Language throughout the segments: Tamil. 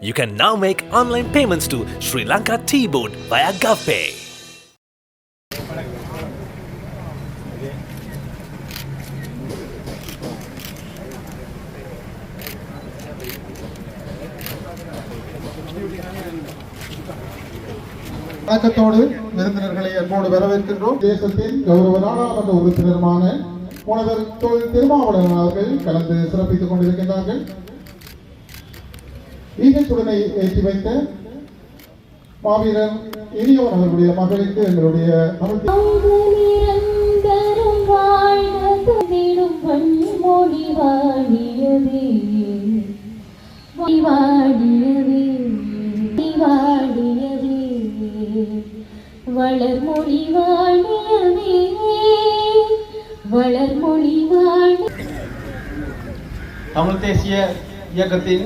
You can now make online payments to Sri Lanka T-Board via GovPay. வணக்கத்தோடு விருந்தினர்களை அன்போடு வரவேற்கின்றோம் தேசத்தின் கௌரவ நாடாளுமன்ற உறுப்பினருமான முனைவர் தொல் திருமாவளவன் அவர்கள் கலந்து சிறப்பித்துக் கொண்டிருக்கின்றார்கள் ஈகச்சுடனை ஏற்றி வைத்த மாவீரன் இனியோன் அவர்களுடைய மகளுக்கு எங்களுடைய வளர்மொழி வாழியவே. வளர்மொழி வாழி தமிழ் தேசிய இயக்கத்தின்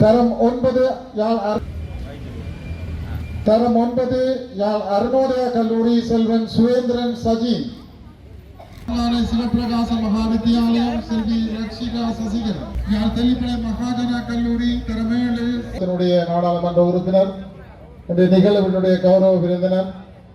தரம் ஒன்பது யாழ் தரம் ஒன்பது யாழ் அருணோதய கல்லூரி செல்வன் சுரேந்திரன் சஜீன். சிவபிரகாச மகாவித்யாலயம் செல்வி ரட்சிகா சசிகரன் யாழ் தெல்லிப்பளை மகாஜனா கல்லூரி தரமேழு நாடாளுமன்ற உறுப்பினர். இந்த நிகழ்வினுடைய கௌரவ விருந்தினர்.